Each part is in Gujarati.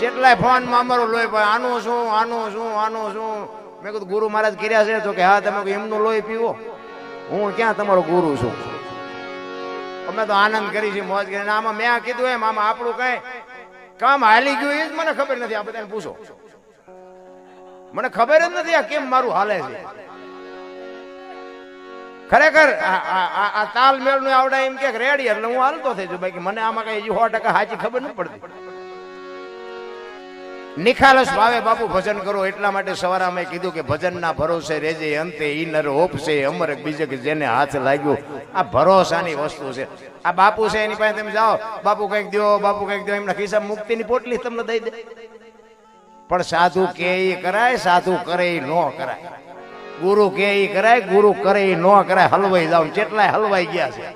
કેટલાય ફોનમાં અમારું લોહી ભાઈ આનું શું આનું શું આનું શું? મેં કીધું, ગુરુ મહારાજ કર્યા છે. તો કે, હા, તમે એમનું લોહી પીવો. હું ક્યાં તમારો ગુરુ છું? અમે તો આનંદ કરી છે મોજ કરીને આમાં મેં કીધું એમ, આમાં આપણું કઈ કામ હાલી ગયું એ જ મને ખબર નથી. આ બધાને પૂછો. મને ખબર જ નથી આ કેમ મારું હાલે છે. ખરેખર આ- તાલમેળનું આવડે એમ કે રેડી, એટલે હું હાલતો થઈ છું બાકી મને આમાં કઈ સો ટકા સાચી ખબર નથી પડતી. નિખાલસ ભાવે બાપુ ભજન કરો, એટલા માટે સવારે અમે કીધું કે ભજનના ભરોસે રેજે અંતે ઈનર નર ઓપશે અમર બીજે કે જેને હાથ લાગ્યો. આ ભરોસાની વસ્તુ છે. આ બાપુ છે, એની પાસે તમે જાઓ. બાપુ કંઈક દો બાપુ કંઈક દો એમના ખિસ્સા મુક્તિની પોટલી તમને દઈ દે. પણ સાધુ કે ઈ કરાય, સાધુ કરે એ ન કરાય. ગુરુ કે ઈ કરાય, ગુરુ કરે એ નો કરાય. હલવાઈ જાવ કેટલાય હલવાઈ ગયા છે.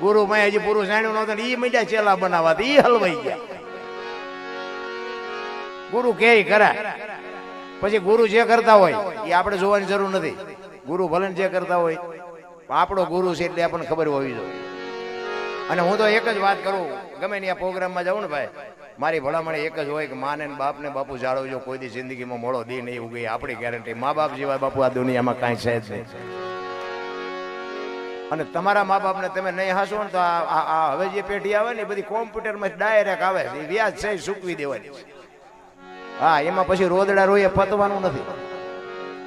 ગુરુ મેં હજી પૂરું જાણ્યું નહોતું એ મીડિયા ચેલા બનાવવા એ હલવાઈ ગયા. ગુરુ કે કરે. પછી ગુરુ જે કરતા હોય એ આપણે જોવાની જરૂર નથી. ગુરુ ભલે જે કરતા હોય આપણો ગુરુ છે એટલે આપણને ખબર હોવી જોઈએ. અને હું તો એક જ વાત કરું, ગમે ને આ પ્રોગ્રામમાં જાઉં ને ભાઈ, મારી ભલામણ એક જ હોય કે માને બાપને બાપુ જાળવજો કોઈ દી જિંદગીમાં મોડો દી નહીં ઉગી, આપણી ગેરંટી મા બાપ જેવા બાપુ આ દુનિયામાં કાંઈ છે જ નહીં. અને તમારા મા બાપને તમે નહીં હાસો ને તો આ હવે જે પેઢી આવે ને એ બધી કોમ્પ્યુટરમાં ડાયરેક્ટ આવે એ વ્યાજ છે સૂકવી દેવાની છે. હા, એમાં પછી રોદડા રોઈએ પતવાનું નથી.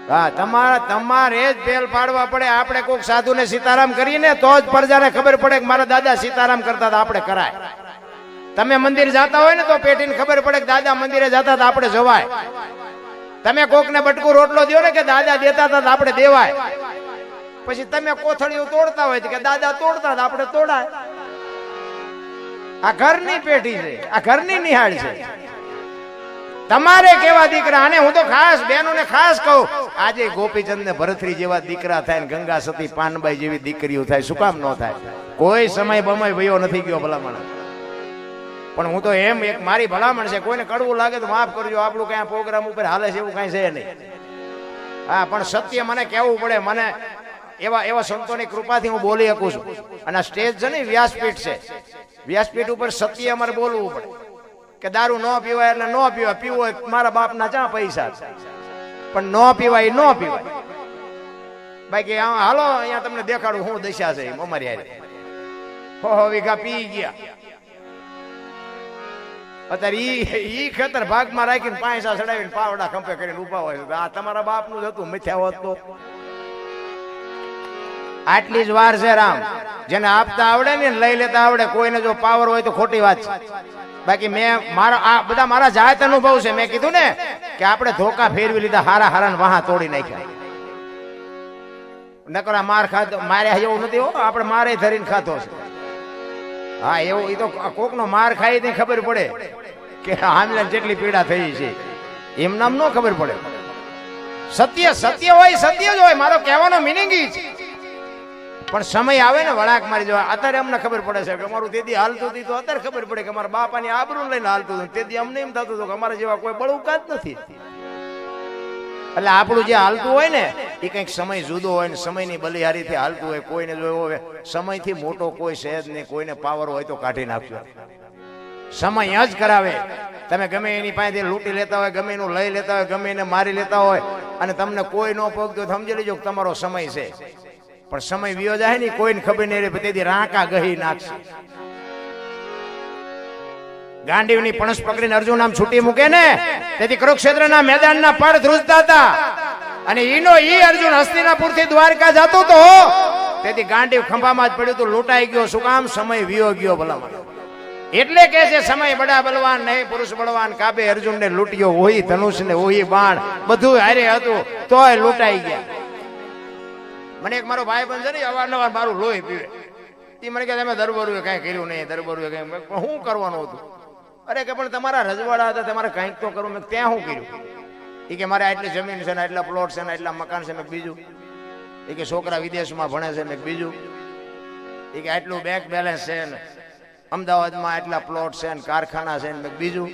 હા, તમારા, તમારે જ પેલ પાડવા પડે. આપણે કોઈક સાધુને સીતારામ કરીને તો જ પ્રજાને ખબર પડે કે મારા દાદા સીતારામ કરતા આપણે કરાય. તમે મંદિર જાતા હોય ને, તો પેટીને ખબર પડે કે દાદા મંદિરે જતા હતા, આપણે જવાય. તમે કોકને બટકું રોટલો દો ને કે દાદા દેતા હતા આપણે દેવાય. પછી તમે કોથળીઓ તોડતા હોય કે દાદા તોડતા હતા, આપણે તોડાય. આ ઘરની પેઢી છે, આ ઘરની નિહાળ છે. તમારે કેવા દીકરા? અને હું તો ખાસ બહેનોને ખાસ કહું. આજે ગોપીચંદ ને ભરતરી જેવા દીકરા થાય ને ગંગા સતી પાનબાઈ જેવી દીકરીઓ થાય, શું કામ ન થાય? કોઈ સમય બમય ભયો નથી ગયો ભલામણ. પણ હું તો એમ એક મારી ભલામણ છે, કોઈને કડવું લાગે તો માફ કરજો, આપણું કઈ પ્રોગ્રામ ઉપર હાલે છે એવું કઈ છે નહીં. હા, પણ સત્ય મને કહેવું પડે, મને એવા એવા સંતોની કૃપાથી હું બોલી શકું છું. અને સ્ટેજ છે ને, વ્યાસપીઠ છે. વ્યાસપીઠ ઉપર સત્ય અમારે બોલવું પડે. કે દારૂ ન પીવાય એટલે ન પીવાય. પીવો મારા બાપના ચા પૈસા પણ ન પીવાય ન પીવાય. બાકી હાલો, અહીંયા તમને દેખાડું શું દશા છે અમારી હારે. હો હો, વીઘા પી ગયા. અત્યારે ઈ ઈ ખેતર ભાગમાં રાખીને પાંચા ચડાવીને પાવડા ખંપે કરીને ઊભા હોય આ તમારા બાપનું જ હતું, મિથ્યા હોત તો. આટલી જ વાર છે રામ. જેને આપતા આવડે ને લઈ લેતા આવડે. કોઈને જો પાવર હોય તો ખોટી વાત છે. બાકી મેં મારા આ બધા મારા જાત અનુભવ છે. મેં કીધું ને કે આપણે ધોકા ફેરવી લીધા, હારા હારા વાહા તોડી નાખ્યા. નકરા માર ખાધો મારે એવું નથી હો, આપણે મારે ધરીને ખાધો છે. હા, એવું એ તો કોકનો માર ખાઈ ને ખબર પડે કે હામલા જેટલી પીડા થઈ છે. એમ નામ ન ખબર પડે. સત્ય સત્ય હોય, સત્ય જ હોય. મારો કહેવાનો મિનિંગ છે. પણ સમય આવે ને વળાક મારી જવા અત્યારે અમને ખબર પડે છે કે અમારું તેથી હાલતું હતી. તો અત્યારે ખબર પડે કે અમારા બાપાની આબરૂ લઈને હાલતું હતું. તેથી અમને એમ થતું હતું કે અમારા જેવા કોઈ બળુકા જ નથી. એટલે આપણું જે હાલતું હોય ને, એ કંઈક સમય જુદો હોય ને, સમયની બલિહારીથી હાલતું હોય, કોઈને જોયો હોય, સમયથી મોટો કોઈ જ નહીં, કોઈને પાવર હોય તો કાઢી નાખજો. સમય જ કરાવે. તમે ગમે એની પાસેથી લૂંટી લેતા હોય, ગમે એનું લઈ લેતા હોય, ગમે એને મારી લેતા હોય, અને તમને કોઈ ન પગતો સમજી લેજો તમારો સમય છે. પણ સમય વિયો જાય ને કોઈને ખબર નહીં રહે, તેથી રાંકા ગહી નાખશે. ગાંડીવની પણસ પકડીને અર્જુન આમ છૂટી મૂકે ને, તેથી કુરુક્ષેત્રના મેદાનના પડ ધ્રુજતા હતા. અને ઈનો ઈ અર્જુન હસ્તિનાપુરથી દ્વારકા જતો તો તેથી ગાંડીવ ખંભામાં જ પડ્યું તું લૂંટાઈ ગયો, શું કામ? સમય વિયો ગયો ભલામણ. એટલે કે છે, સમય બડા બલવાન, નહીં પુરુષ બળવાન, કાબે અર્જુન ને લૂંટ્યો ઓહી ધનુષ ને ઓહી બાણ, બધું હારે હતું, તોય લૂંટાઈ ગયા. મને એક મારો ભાઈ બંધ છે ને અવારનવાર મારું લોહી પીવે. તે મને કે તમે દરબારુએ કાંઈ કર્યું નહીં, દરબારુએ કાંઈ. પણ શું કરવાનું હતું? અરે કે પણ તમારા રજવાડા હતા, તમારે કાંઈક તો કરવું. મેં ત્યાં શું કર્યું? એ કે, મારે આટલી જમીન છે ને, આટલા પ્લોટ છે ને, આટલા મકાન છે ને બીજું એ કે, છોકરા વિદેશમાં ભણે છે ને બીજું એ કે, આટલું બેંક બેલેન્સ છે ને, અમદાવાદમાં આટલા પ્લોટ છે ને, કારખાના છે ને બીજું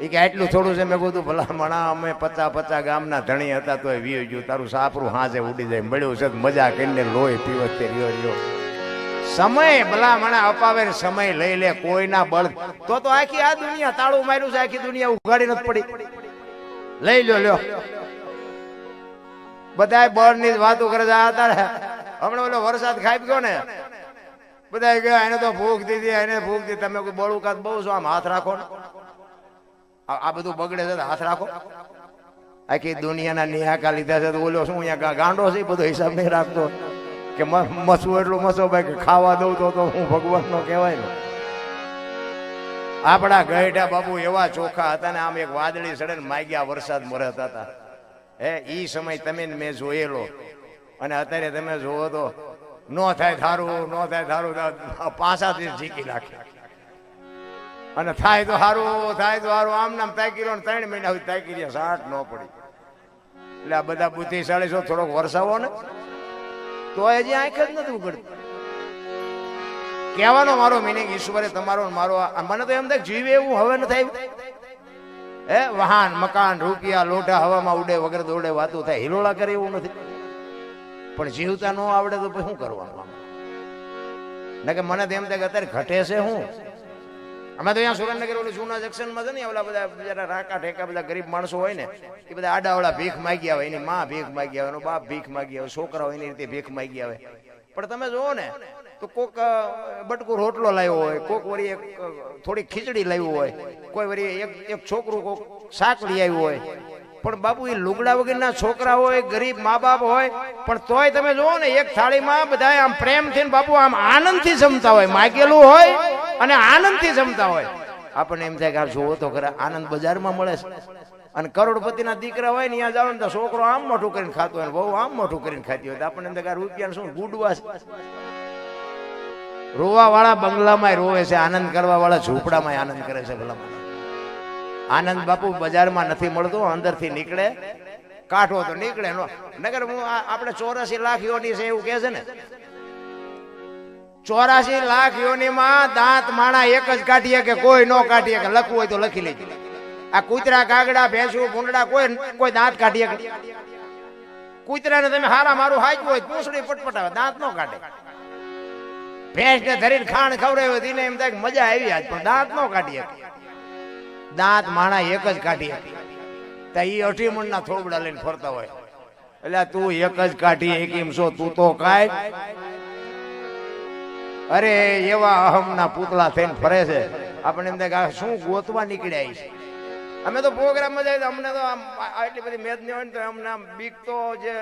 એ કે આટલું થોડું છે મેં કીધું, ભલા મણા, અમે પચા પચા ગામના ધણી હતા, તોય વીયો ગયું. તારું સાપરું હાજે ઉડી જાય. મળ્યું છે મજા કરીને લોહી પીવત તે રહ્યો રહ્યો. સમય, ભલા મણા, અપાવે સમય લઈ લે, કોઈના બળ. તો તો આખી આ દુનિયા તાળું માર્યું છે, આખી દુનિયા ઉઘાડી નથી પડી. લઈ લ્યો લ્યો. બધાય બળની વાતો કરે તારે હમણાં ઓલો વરસાદ ખાઈ ગયો ને. બધા ગયા એને તો ભૂખ દીધી એને ભૂખ દીધી. તમે કોઈ બળુકાત બહુ છો, આમ હાથ રાખો ને. આ બધું બગડે છે હાથ રાખો. આખી દુનિયાના નિહાકા લીધા છે તો ઓલો શું અહીંયા ગાંડો છે? બધો હિસાબ નહીં રાખતો. કે મ- મસવું એટલું મસો ભાઈ કે ખાવા દઉં તો તો હું ભગવાન નો કહેવાય ને. આપણા ગઈઢા બાબુ એવા ચોખા હતા ને આમ એક વાદળી સડે ને માગ્યા વરસાદ મરત હતા. હે, ઈ સમય તમે મેં જોયેલો. અને અત્યારે તમે જોવો તો, નો થાય ધારું, નો થાય ધારું પાસાથી જીકી નાખે. અને થાય તો સારું થાય તો સારું આમ નામ તાકી રહ્યો ત્રણ મહિના સુધી તાકી રહ્યા. સાઠ ન પડી. એટલે આ બધા બુદ્ધિશાળી છો, થોડોક વરસાવો ને. તો હજી આંખ જ નથી ઉગડતી. કહેવાનો મારો મિનિંગ ઈશ્વરે તમારો મારો મને તો એમ થાય જીવે એવું હવે ન થાય હે, વાહન, મકાન, રૂપિયા, લોઢા, હવામાં ઉડે, વગર દોડે, વાતું થાય. હિલોળા કરે એવું નથી. પણ જીવતા ન આવડે તો શું કરવાનું? ને કે મને તો એમ થાય કે અત્યારે ઘટે છે હું. અમે તો અહીંયા સુરેન્દ્રનગર ઓલું જૂના જંકશનમાં છે ને ઓલા બધા બિચારા રાકા ઠેકા બધા ગરીબ માણસો હોય ને, એ બધા આડાવાળા ભીખ માગ્યા હોય એની માં ભીખ માગ્યા હોય એનો બાપ ભીખ માગ્યા હોય છોકરાઓ એની રીતે ભીખ માગ્યા હોય પણ તમે જુઓ ને, તો કોક બટકું રોટલો લાવ્યો હોય, કોક વળી એક થોડી ખીચડી લાવ્યું હોય, કોઈ વળી એક એક છોકરું કોક શાક લઈ આવ્યું હોય પણ બાપુ, એ લુગડા વગરના છોકરા હોય, ગરીબ મા બાપ હોય, પણ તોય તમે જુઓ ને, એક થાળીમાં બધા આમ પ્રેમથી બાપુ આમ આનંદથી જમતા હોય. માગેલું હોય અને આનંદથી જમતા હોય. આપણને એમ થાય કે, આ જોવો તો ખરા, આનંદ બજારમાં મળે છે. અને કરોડપતિના દીકરા હોય ને, ત્યાં જાવ ને છોકરો આમ મોટું કરીને ખાતો હોય બહુ આમ મોટું કરીને ખાતી હોય. આપણને થાય રૂપિયા શું ગુડવા રોવા વાળા બંગલામાં રોવે છે, આનંદ કરવા વાળા ઝૂંપડામાં આનંદ કરે છે ભલામાં આનંદ બાપુ બજારમાં નથી મળતો, અંદરથી નીકળે. કાઢો તો નીકળે નો. નગર હું આપણે ચોરાસી લાખ યોની છે એવું કે છે ને. ચોરાસી લાખ યોનીમાં દાંત માણા એક જ કાઢીએ કે કોઈ નો કાઢીએ કે લખવું હોય તો લખી લેજો. આ કૂતરા કાગડા ભેંસું, ભૂંડડા કોઈ કોઈ દાંત કાઢીએ કૂતરાને તમે હારા મારું હાચવું હોય પૂંછડી પટપટાવે, દાંત નો કાઢે. ભેંસને ધરીને ખાણ ખવડાવ્યો તેને એમ થાય મજા આવી આજ, પણ દાંત નો કાઢીએ. દાંત માણા એક જ કાઢી તો ઈ અઠીમણ ના થોબડા લઈને ફરતા હોય. એટલે તું એક જ કાઢી એક એમ છો, તું તો કાય અરે એવા અહમના પૂતળા થઈને ફરે છે. આપણે એમ કે શું ગોતવા નીકળ્યા છે. અમે તો પ્રોગ્રામમાં જાય તો અમને તો આમ આટલી બધી મેદ નહીં હોય ને તો અમને આમ બીક તો જે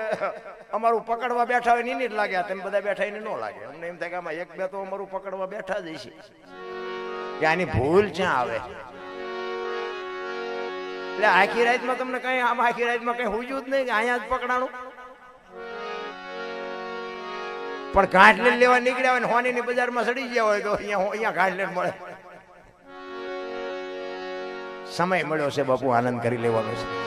અમારું પકડવા બેઠા હોય ને એની જ લાગે તેમ બધા બેઠા એને ન લાગે. અમને એમ થાય કે આમાં એક બે તો અમારું પકડવા બેઠા જ છે કે આની ભૂલ ક્યાં આવે? એટલે આખી રાતમાં તમને કઈ આમ આખી રાતમાં કઈ હુજ્યું જ નહીં કે અહીંયા જ પકડાણું? પણ ઘાટલે લેવા નીકળ્યા હોય ને હોની ની બજારમાં સડી ગયા હોય તો અહીંયા અહીંયા ઘાટલે મળે. સમય મળ્યો છે બાપુ, આનંદ કરી લેવાનો છે.